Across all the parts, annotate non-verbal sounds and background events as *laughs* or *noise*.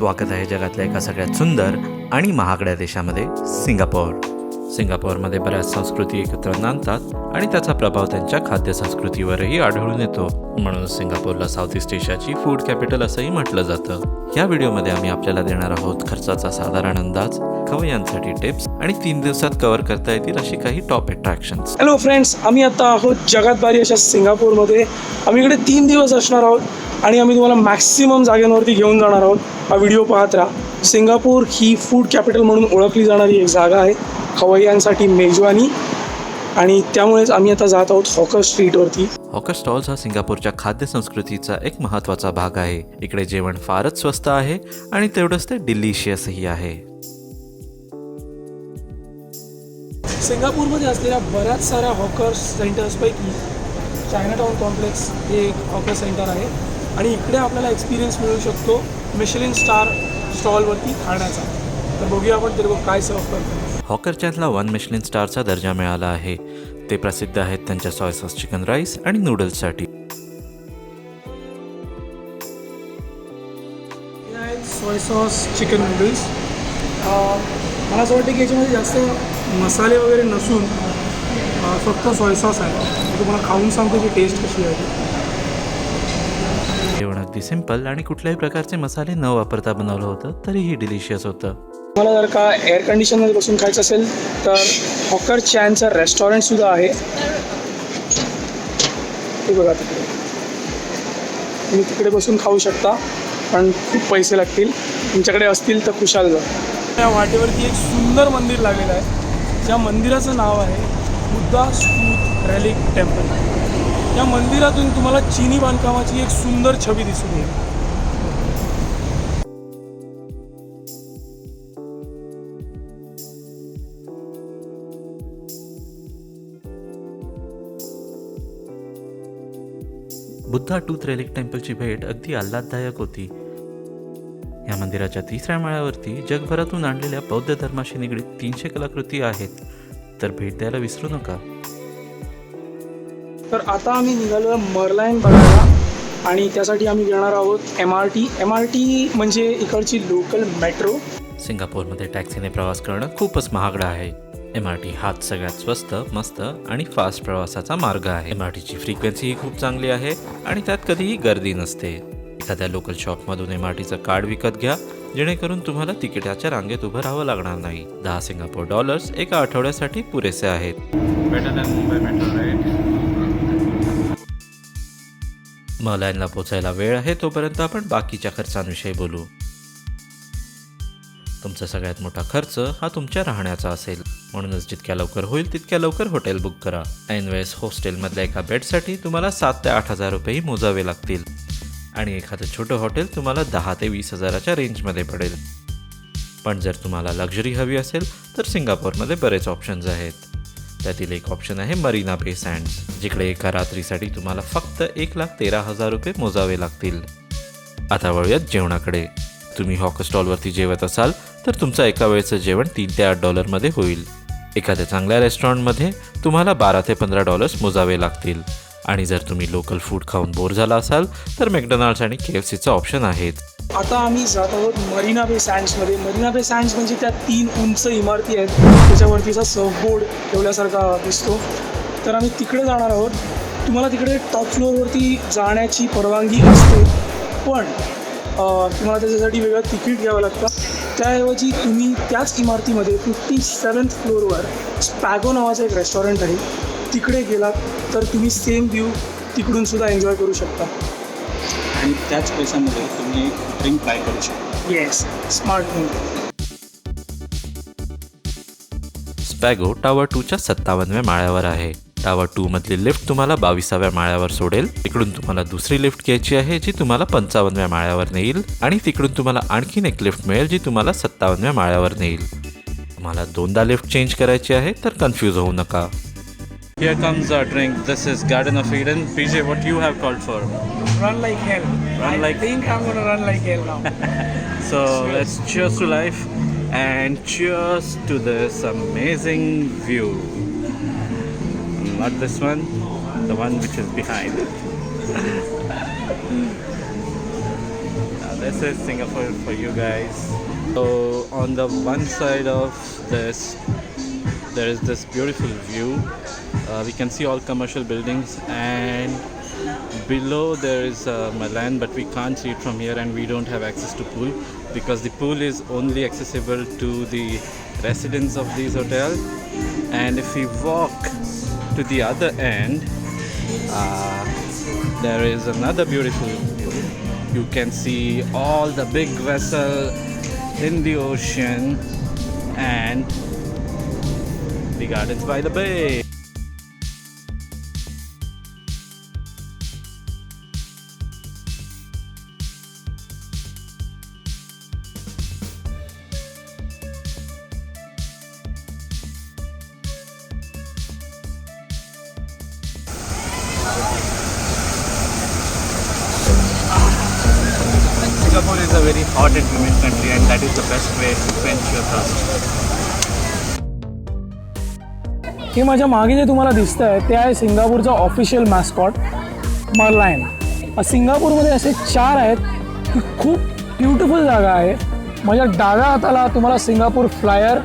स्वागत आहे जगातल्या एका सगळ्यात सुंदर आणि महागड्या देशामध्ये सिंगापोर. सिंगापोरमध्ये बऱ्याच संस्कृती एकत्र नांदतात आणि त्याचा प्रभाव त्यांच्या खाद्य संस्कृतीवरही आढळून येतो. म्हणून सिंगापूरला साऊथ ईस्ट एशियाची फूड कॅपिटल असंही म्हटलं जातं. या व्हिडिओमध्ये आम्ही आपल्याला देणार आहोत खर्चाचा साधारण अंदाज खवयांसाठी टिप्स आणि तीन दिवसात कव्हर करता येतील अशी काही टॉप अट्रॅक्शन्स हॅलो फ्रेंड्स आम्ही आता आहोत जगात भारी अशा सिंगापूरमध्ये. आम्ही इकडे तीन दिवस असणार आहोत आणि आम्ही तुम्हाला मॅक्सिमम जागांवरती घेऊन जाणार आहोत. हा व्हिडिओ पाहत राहा. सिंगापूर ही फूड कॅपिटल म्हणून ओळखली जाणारी एक जागा आहे खवय्यांसाठी मेजवानी. आणि त्यामुळेच आम्ही आता जात आहोत हॉकर स्ट्रीटवरती हॉकर स्टॉल्स हा सिंगापूरच्या खाद्य संस्कृतीचा एक महत्त्वाचा भाग आहे. इकडे जेवण फारच स्वस्त आहे आणि तेवढंच ते डिलिशियसही आहे. सिंगापूरमध्ये असलेल्या बऱ्याच साऱ्या हॉकर सेंटर्सपैकी चायनाटाऊन कॉम्प्लेक्स हे एक हॉकर सेंटर आहे. आणि इकडे आपल्याला एक्सपिरियन्स मिळू शकतो मिशलिन स्टार स्टॉलवरती खाण्याचा. तर बघूया आपण ते लोक काय सर्व करतात. हॉकर चॅनला वन मिशलिन स्टारचा दर्जा मिळाला आहे. ते प्रसिद्ध आहेत त्यांच्या सॉय सॉस चिकन राईस आणि नूडल्ससाठी सोय सॉस चिकन नूडल्स मला असं वाटतं की याच्यामध्ये जास्त मसाले वगैरे नसून फक्त सोय सॉस आहे. मी तुम्हाला खाऊन सांगतो की टेस्ट कशी आहे. जेवण अगदी सिंपल आणि कुठल्याही प्रकारचे मसाले न वापरता बनवलं होतं तरीही डिलिशियस होतं. मला जर का एअर कंडिशनमध्ये बसून खायचं असेल तर हॉकर चॅनचं रेस्टॉरंटसुद्धा आहे. ते बघा तिकडे. तुम्ही तिकडे बसून खाऊ शकता पण खूप पैसे लागतील. तुमच्याकडे असतील तर खुशाल जा. या वाटेवरती एक सुंदर मंदिर लागलेलं आहे. ज्या मंदिराचं नाव आहे बुद्धा स्तूत रॅलिक टेम्पल. या मंदिरातून तुम्हाला चिनी बांधकामाची एक सुंदर छबी दिसून येईल. बुद्धा टूथ रेलिक टेम्पलची भेट अगदी आल्हाददायक होती. मंदिराच्या तिसऱ्या माळ्यावरती जगभरातून आणलेल्या बौद्ध धर्माशी निगडीत तीनशे कलाकृती आहेत. तर भेट द्यायला विसरू नका. तर आता आम्ही निघालो मरलाईन बघायला आणि त्यासाठी आम्ही घेणार आहोत M R T M R T म्हणजे इकडची लोकल मेट्रो सिंगापूरमध्ये टॅक्सीने प्रवास करणं खूपच महागडं आहे. एम आर टी हाच सगळ्यात स्वस्त मस्त आणि फास्ट प्रवासाचा मार्ग आहे. एम आर टीची फ्रिक्वेन्सीही खूप चांगली आहे आणि त्यात कधीही गर्दी नसते. एखाद्या लोकल शॉपमधून एम आर टीचं कार्ड विकत घ्या जेणेकरून तुम्हाला तिकिटाच्या रांगेत उभं राहावं लागणार नाही. दहा सिंगापूर डॉलर्स एका आठवड्यासाठी पुरेसे आहेत? मलाईनला पोचायला वेळ आहे तोपर्यंत आपण बाकीच्या खर्चांविषयी बोलू. तुमचा सगळ्यात मोठा खर्च हा तुमच्या राहण्याचा असेल. म्हणूनच जितक्या लवकर होईल तितक्या लवकर हॉटेल बुक करा. ऐनवेळेस हॉस्टेलमधल्या एका बेडसाठी तुम्हाला सात ते आठ हजार रुपयेही मोजावे लागतील. आणि एखादं छोटं हॉटेल तुम्हाला दहा ते वीस हजाराच्या रेंजमध्ये पडेल. पण जर तुम्हाला लक्झरी हवी असेल तर सिंगापूरमध्ये बरेच ऑप्शन्स आहेत. त्यातील एक ऑप्शन आहे मरीना बे सँड्स जिकडे एका रात्रीसाठी तुम्हाला फक्त एक लाख तेरा हजार रुपये मोजावे लागतील. आता वळूयात जेवणाकडे. तुम्ही हॉक स्टॉलवरती जेवत असाल तर तुमचं एका वेळचं जेवण तीन ते आठ डॉलरमध्ये होईल. एखाद्या चांगल्या रेस्टॉरंटमध्ये तुम्हाला बारा ते पंधरा डॉलर्स मोजावे लागतील. आणि जर तुम्ही लोकल फूड खाऊन बोर झाला असाल तर मॅकडोनाल्ड्स आणि के एफ सीचं ऑप्शन आहेत. आता आम्ही जात आहोत मरीना बे सँड्समध्ये मरीना बे सँड्स म्हणजे त्या तीन उंच इमारती आहेत. त्याच्यावरतीचा सर्फबोर्ड ठेवल्यासारखा दिसतो. तर आम्ही तिकडे जाणार आहोत. तुम्हाला तिकडे टॉप फ्लोअरवरती जाण्याची परवानगी असते. पण तुम्हाला त्याच्यासाठी वेगळं तिकीट घ्यावं लागतं. त्याऐवजी तुम्ही त्याच इमारतीमध्ये फिफ्टी सेवन्थ फ्लोअरवर स्पॅगो नावाचं एक रेस्टॉरंट आहे. तिकडे गेलात तर तुम्ही सेम व्ह्यू तिकडून सुद्धा एन्जॉय करू शकता. आणि त्याच पैशामध्ये तुम्ही ड्रिंक बाय करू शकता. येस स्मार्ट स्पॅगो टावर टूच्या सत्तावन्नव्या माळ्यावर आहे. टावर टू मधली लिफ्ट तुम्हाला बावीसाव्या माळ्यावर सोडेल. तिकडून तुम्हाला दुसरी लिफ्ट घ्यायची आहे जी तुम्हाला पंचावन्नव्या माळ्यावर नेईल. आणि तिकडून तुम्हाला आणखीन एक लिफ्ट मिळेल जी तुम्हाला सत्तावन्नव्या माळ्यावर नेईल. तुम्हाला दोनदा लिफ्ट चेंज करायची आहे तर कन्फ्यूज होऊ नका. Here comes our drink. This is Garden of Eden. PJ, what you have called for? Run like hell. Run I like- think I'm gonna run like hell now. *laughs* So let's cheers to life and cheers to this amazing view. Not this one, the one which is behind *laughs* it. this is Singapore for you guys. So on the one side of this, there is this beautiful view. Uh, we can see all commercial buildings and below there is uh, Milan, but we can't see it from here and we don't have access to pool because the pool is only accessible to the residents of these hotels. And if we walk to the other end, uh, there is another beautiful view. You can see all the big vessel in the ocean and the gardens by the bay. Singapore is a very hot and humid country and that is the best way to quench your thirst. हे माझ्या मागे जे तुम्हाला दिसतं आहे ते आहे सिंगापूरचा ऑफिशियल मॅस्कॉट मरलायन सिंगापूरमध्ये असे चार आहेत ही खूप ब्युटिफुल जागा आहे. माझ्या डाव्या हाताला तुम्हाला सिंगापूर फ्लायर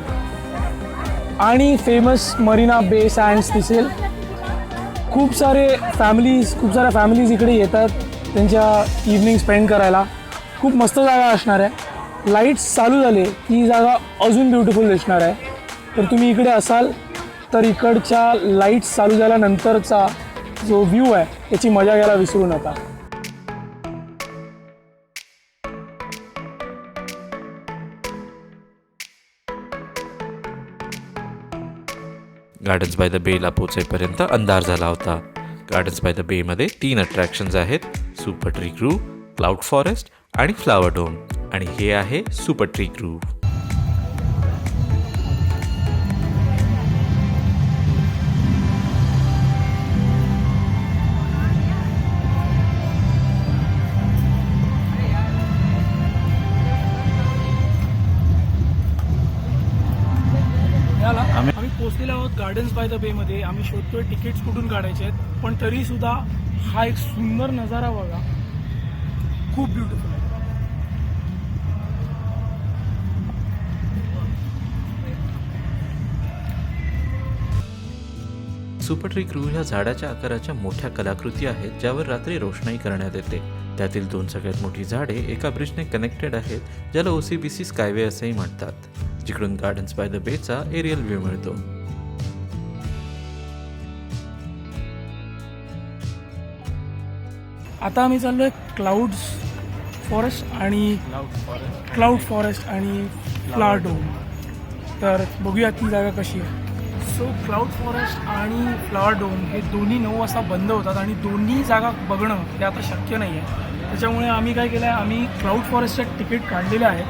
आणि फेमस मरीना बे सँड्स दिसेल. खूप सारे फॅमिलीज खूप साऱ्या फॅमिलीज इकडे येतात त्यांच्या इव्हनिंग स्पेंड करायला. खूप मस्त जागा असणार आहे. लाईट्स चालू झाले. ती ही जागा अजून ब्युटिफुल दिसणार आहे. तर तुम्ही इकडे असाल तर इकडच्या लाईट्स चालू झाल्यानंतरचा जो व्ह्यू आहे त्याची मजा घ्यायला विसरू नका. गार्डन्स बाय द बेला पोचेपर्यंत अंधार झाला होता. गार्डन्स बाय द बेमध्ये तीन अट्रॅक्शन्स आहेत. Super tree crew cloud forest आणि फ्लावर डोम आणि हे आहे सुपर ट्री क्रू आम्ही पोचलेलो आहोत गार्डन्स बाय द बे मध्ये आम्ही शोधतोय तिकीट्स कुठून काढायचे आहेत. पण तरी सुद्धा हा एक सुंदर नजारा बघा. खूप ब्युटिफुल आहे. सुपर ट्री क्रू ह्या झाडाच्या आकाराच्या मोठ्या कलाकृती आहेत ज्यावर रात्री रोषणाई करण्यात येते. त्यातील दोन सगळ्यात मोठी झाडे एका ब्रिजने कनेक्टेड आहेत ज्याला ओ सी बी सी स्कायवे असेही म्हणतात. जिकडून गार्डन्स बाय द बेचा एरियल व्ह्यू मिळतो. आता आम्ही चाललोय क्लाउड्स फॉरेस्ट आणि क्लाउड फॉरेस्ट आणि फ्लावर डोम तर बघूया ती जागा कशी आहे. सो क्लाउड फॉरेस्ट आणि फ्लावर डोम हे दोन्ही नऊ वाजता बंद होतात आणि दोन्ही जागा बघणं हे आता शक्य नाही आहे त्याच्यामुळे आम्ही काय केलं आहे आम्ही क्लाउड फॉरेस्टचे तिकीट काढलेले आहेत.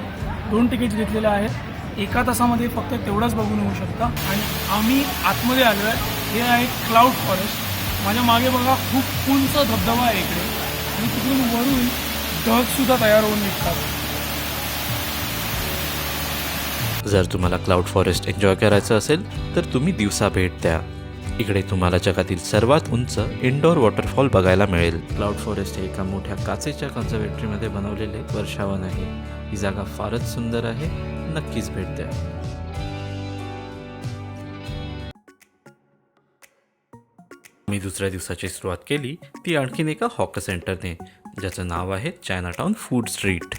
दोन तिकीट घेतलेले आहेत. एका तासामध्ये फक्त तेवढंच बघून येऊ शकता. आणि आम्ही आतमध्ये आलो आहे हे आहे क्लाउड फॉरेस्ट. माझ्या मागे बघा खूप उंच धबधबा आहे इकडे. आणि तिकडून वरून ढगसुद्धा तयार होऊन निघतात. जर तुम्हाला क्लाउड फॉरेस्ट एन्जॉय करायचं असेल तर तुम्ही दिवसा भेट द्या. इकडे तुम्हाला जगातील सर्वात उंच इंडोर वॉटरफॉल बघायला मिळेल. क्लाउड फॉरेस्ट हे एका मोठ्या काचेच्या कन्झर्वेटरीमध्ये बनवलेले वर्षावन आहे. ही जागा फारच सुंदर आहे. नक्कीच भेट द्या. मी दुसऱ्या दिवसाची सुरुवात केली ती आणखीन एका हॉकर सेंटरने ज्याचं नाव आहे चायनाटाऊन फूड स्ट्रीट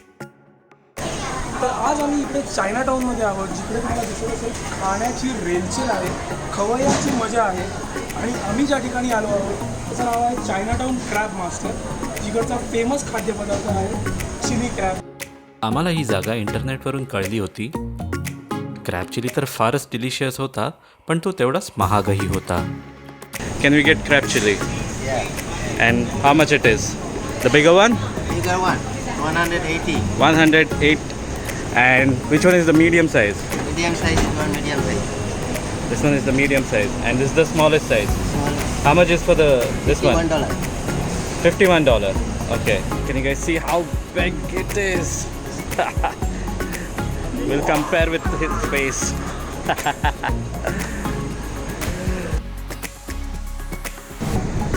तर आज आम्ही इकडे चायना टाऊनमध्ये आहोत जिकडे तुम्हाला दिसत असेल खाण्याची रेलचेल आहे खवय्याची मजा आहे आणि आम्ही ज्या ठिकाणी आलो आहोत त्याचं नाव आहे चायना टाऊन क्रॅब मास्टर जिकडचा फेमस खाद्यपदार्थ आहे चिली क्रॅब आम्हाला ही जागा इंटरनेटवरून कळली होती क्रॅब चिली तर फारच डिलिशियस होता पण तो तेवढाच महागही होता we get crab chili? Yeah, And how much it is? The bigger one? bigger one, 180. 108. And which one is the medium size? Medium size is one medium size. This one is the medium size. And this is the smallest size. Small, How much is for the this one? one dollar. Fifty-one dollar. Okay. Can you guys see how big it is? we'll compare with his face.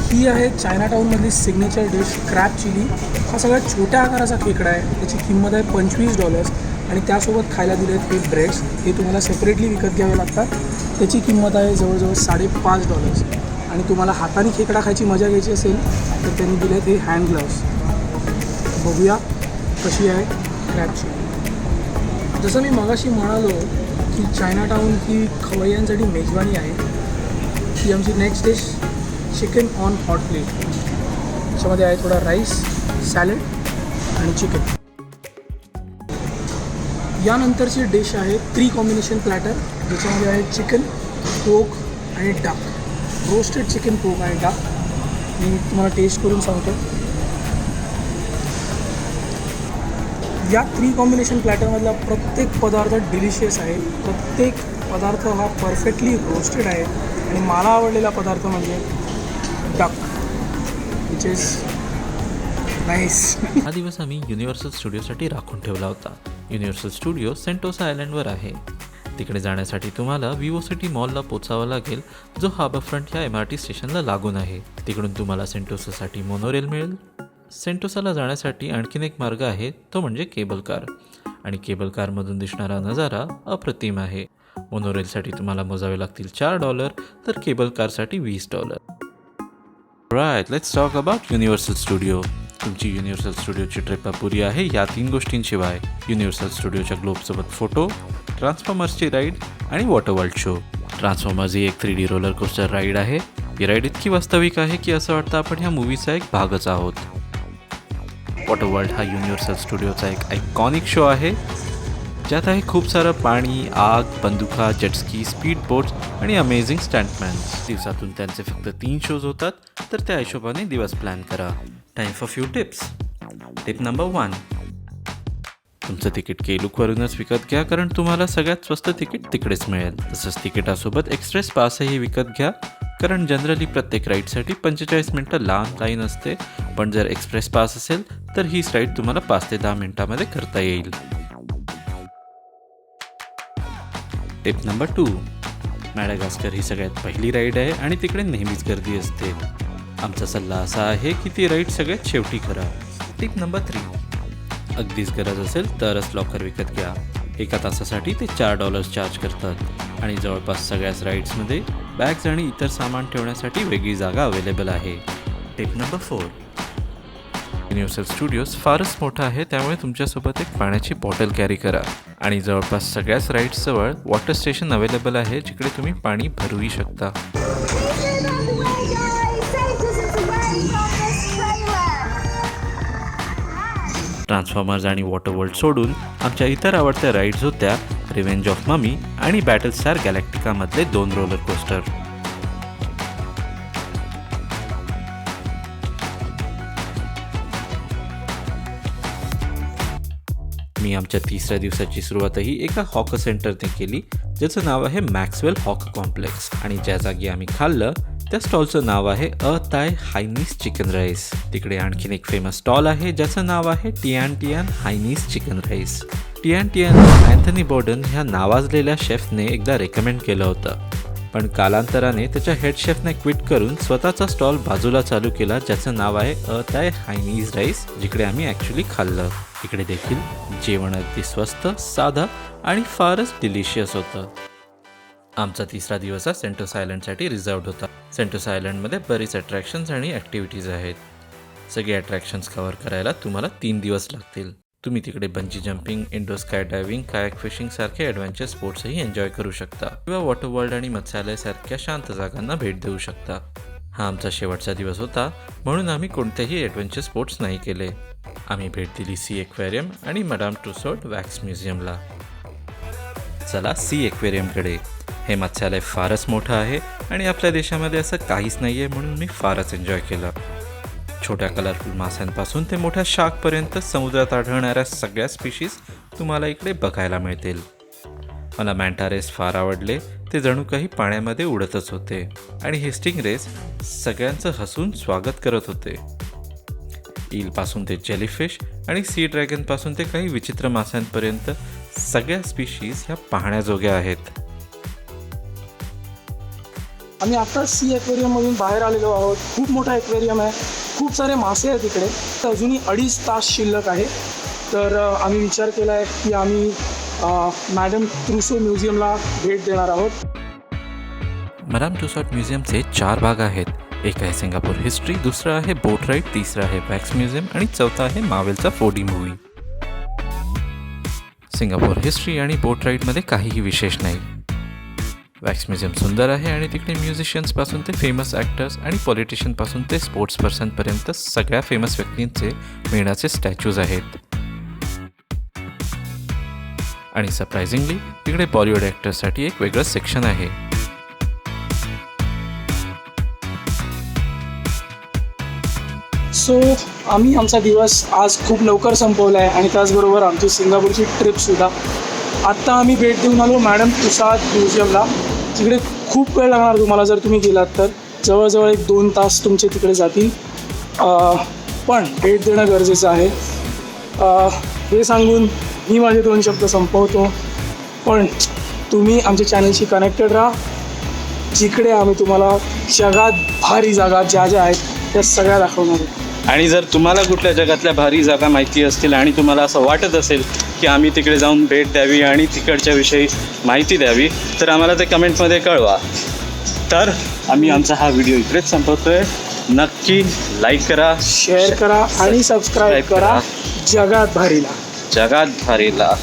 ही ही आहे चायना टाऊनमधली signature dish crab chilli हा सगळ्यात छोट्या आकाराचा खेकडा आहे त्याची किंमत आहे पंचवीस डॉलर्स आणि त्यासोबत खायला दिले आहेत हे ब्रेड्स हे तुम्हाला सेपरेटली विकत घ्यावे लागतात. त्याची किंमत आहे जवळजवळ साडेपाच डॉलर्स आणि तुम्हाला हाताने खेकडा खायची मजा घ्यायची असेल तर त्यांनी दिले आहेत हे हँड ग्लव्स बघूया कशी आहे क्रॅपची जसं मी मगाशी म्हणालो की चायना टाऊन ही खवय्यांसाठी मेजवानी आहे. ही आमची next dish chicken on hot plate त्याच्यामध्ये आहे थोडा राईस सॅलड आणि चिकन यानंतरची डिश आहे थ्री कॉम्बिनेशन प्लॅटर ज्याच्यामध्ये आहे चिकन पोक आणि डाक रोस्टेड चिकन पोक आणि डाक मी तुम्हाला टेस्ट करून सांगतो. या थ्री कॉम्बिनेशन प्लॅटरमधला प्रत्येक पदार्थ डिलिशियस आहे. प्रत्येक पदार्थ हा परफेक्टली रोस्टेड आहे. आणि मला आवडलेला पदार्थ म्हणजे डक विच इज नाईस *laughs* हा दिवस आम्ही युनिव्हर्सल स्टुडिओसाठी राखून ठेवला होता. युनिव्हर्सल स्टुडिओ सेंटोसा आयलँडवर आहे. तिकडे जाण्यासाठी तुम्हाला विवो सिटी मॉलला पोचावं लागेल जो हार्बर फ्रंट ह्या एम आर टी स्टेशनला लागून आहे. तिकडून तुम्हाला सेंटोसासाठी मोनोरेल मिळेल. सेंटोसाला जाण्यासाठी आणखीन एक मार्ग आहे तो म्हणजे केबल कार आणि केबल कारमधून दिसणारा नजारा अप्रतिम आहे. मोनोरेलसाठी तुम्हाला मोजावे लागतील चार डॉलर तर केबल कारसाठी वीस dollar right let's talk about Universal studio तुमची युनिव्हर्सल स्टुडिओची ट्रिप अपुरी आहे. या तीन गोष्टींशिवाय युनिव्हर्सल स्टुडिओच्या ग्लोबसोबत फोटो ट्रान्सफॉर्मर्सची राईड आणि वॉटर वर्ल्ड शो ट्रान्सफॉर्मर्स ही एक three D roller coaster ride आहे. ही राईड इतकी वास्तविक आहे की असं वाटतं आपण ह्या मूवीचा एक भागच आहोत. वॉटर वर्ल्ड हा युनिव्हर्सल स्टुडिओचा एक आयकॉनिक शो आहे. ज्यात आहे खूप सारं पाणी आग बंदुका जेटस्की स्पीड बोट्स आणि अमेझिंग स्टंटमॅन्स दिवसातून त्यांचे फक्त तीन शोज होतात तर त्या हिशोबाने दिवस प्लॅन करा. Time for few tips tip number one तुमचं तिकीट केलुकवरूनच विकत घ्या कारण तुम्हाला सगळ्यात स्वस्त तिकीट तिकडेच मिळेल. तसंच तिकिटासोबत एक्सप्रेस पासही विकत घ्या कारण जनरली प्रत्येक राईडसाठी पंचेचाळीस मिनटं लांब लाईन असते. पण जर एक्सप्रेस पास असेल तर ही राईड तुम्हाला पाच ते दहा मिनिटामध्ये करता येईल. टिप नंबर टू मॅडागास्कर ही सगळ्यात पहिली राईड आहे आणि तिकडे नेहमीच गर्दी असते. आमचा सल्ला असा आहे की ती राईड सगळ्यात शेवटी करा. टिप नंबर थ्री अगदीच गरज असेल तरच लॉकर विकत घ्या. एका तासासाठी ते चार डॉलर्स चार्ज करतात. आणि जवळपास सगळ्याच राईड्समध्ये बॅग्स आणि इतर सामान ठेवण्यासाठी वेगळी जागा अवेलेबल आहे. Tip number four Universal studios फारच मोठा आहे त्यामुळे तुमच्यासोबत एक पाण्याची बॉटल कॅरी करा. आणि जवळपास सगळ्याच राईड्सजवळ वॉटर स्टेशन अवेलेबल आहे जिकडे तुम्ही पाणी भरूही शकता. ट्रान्सफॉर्मर्स आणि वॉटर वर्ल्ड सोडून आमच्या इतर आवडत्या राईड्स होत्या रिव्हेंज ऑफ ममी आणि बॅटल स्टार गॅलेक्टिकामधले दोन रोलर कोस्टर मी आमच्या तिसऱ्या दिवसाची सुरुवातही एका हॉक सेंटरने केली ज्याचं नाव आहे मॅक्सवेल हॉक कॉम्प्लेक्स. आणि ज्या जागी आम्ही खाल्लं त्या स्टॉलचं नाव आहे अ ताय हायनीस चिकन राईस. तिकडे आणखीन एक फेमस स्टॉल आहे ज्याचं नाव आहे Tian Tian Hainanese chicken rice. Tian Tian Anthony Bourdain ह्या नावाजलेल्या शेफने एकदा रेकमेंड केलं होतं. पण कालांतराने त्याच्या हेड शेफने क्विट करून स्वतःचा स्टॉल बाजूला चालू केला ज्याचं नाव आहे अ ताय हायनीज राईस जिकडे आम्ही ॲक्च्युली खाल्लं. इकडे देखील जेवण अगदी स्वस्त साधं आणि फारच डिलिशियस होतं. आमचा तिसरा दिवस हा सेंटोस आयलंडसाठी रिझर्व्ड होता. सेंटोस आयलंडमध्ये बरीच अट्रॅक्शन्स आणि ॲक्टिव्हिटीज आहेत. सगळे अट्रॅक्शन्स कव्हर करायला तुम्हाला तीन दिवस लागतील. तुम्ही तिकडे bungee jumping indoor sky diving kayak fishing सारखे ॲडव्हेंचर स्पोर्ट्सही एन्जॉय करू शकता. किंवा वॉटर वर्ल्ड आणि मत्स्यालयासारख्या शांत जागांना भेट देऊ शकता. हा आमचा शेवटचा दिवस होता म्हणून आम्ही कोणतेही ॲडव्हेंचर स्पोर्ट्स नाही केले. आम्ही भेट दिली सी एक्वेरियम आणि मडाम टुसोट वॅक्स म्युझियमला चला सी एक्वेरियमकडे हे मत्स्यालय फारच मोठं आहे आणि आपल्या देशामध्ये असं काहीच नाही आहे म्हणून मी फारच एन्जॉय केलं. छोट्या कलरफुल माशांपासून ते मोठ्या शाकपर्यंत समुद्रात आढळणाऱ्या सगळ्या स्पीशीज तुम्हाला इकडे बघायला मिळतील. मला मॅन्टारेस फार आवडले ते जणू काही पाण्यामध्ये उडतच होते आणि हिस्टिंग रेस सगळ्यांचं हसून स्वागत करत होते. ईलपासून ते जेलीफिश आणि सी ड्रॅगनपासून ते काही विचित्र माशांपर्यंत सगळ्या स्पीशीज ह्या पाहण्याजोग्या आहेत. आम्ही आता सी ॲक्वेरियममधून बाहेर आलेलो आहोत. खूप मोठा एक्वेरियम आहे. खूप सारे मासे आहेत इकडे. तर अजूनही अडीच तास शिल्लक आहे. तर आम्ही विचार केला आहे की आम्ही मॅडम त्रुसो म्युझियमला भेट देणार आहोत. मॅडम टुसॉट म्युझियमचे चार भाग आहेत. एक आहे सिंगापूर हिस्ट्री दुसरं आहे बोट राईड तिसरं आहे वॅक्स म्युझियम आणि चौथा आहे मावेलचा फोडी मूवी. सिंगापूर हिस्ट्री आणि बोट राईडमध्ये काहीही विशेष नाही. वॅक्स म्युझियम सुंदर आहे आणि तिकडे म्युझिशियन्सपासून ते फेमस ॲक्टर्स आणि पॉलिटिशियनपासून ते स्पोर्ट्स पर्सनपर्यंत सगळ्या फेमस व्यक्तींचे मेणाचे स्टॅच्यूज आहेत. आणि सरप्रायझिंगली तिकडे बॉलिवूड ॲक्टर्ससाठी एक वेगळं सेक्शन आहे. सो आम्ही आमचा दिवस आज खूप लवकर संपवला आहे आणि त्याचबरोबर आमची सिंगापूरची ट्रिपसुद्धा आत्ता आम्ही भेट देऊन आलो मॅडम तुसाद म्युझियमला. तिकडे खूप वेळ लागणार तुम्हाला जर तुम्ही गेलात तर. जवळजवळ एक दोन तास तुमचे तिकडे जातील. पण भेट देणं गरजेचं आहे. हे सांगून मी माझे दोन शब्द संपवतो. पण तुम्ही आमच्या चॅनलशी कनेक्टेड राहा. जिकडे आम्ही तुम्हाला जगात भारी जागा ज्या ज्या आहेत त्या सगळ्या दाखवणार आहोत. आणि जर तुम्हाला कुठल्या जगातल्या भारी जागा माहिती असतील आणि तुम्हाला असं वाटत असेल की आम्ही तिकडे जाऊन भेट द्यावी आणि तिकडच्या विषयी माहिती द्यावी तर आम्हाला ते कमेंटमध्ये कळवा. तर आम्ही आमचा हा व्हिडिओ इकडेच संपवतोय. नक्की लाईक करा शेअर करा आणि सबस्क्राईब सबस्क्राईब करा जगात भारीला. जगात भारीला.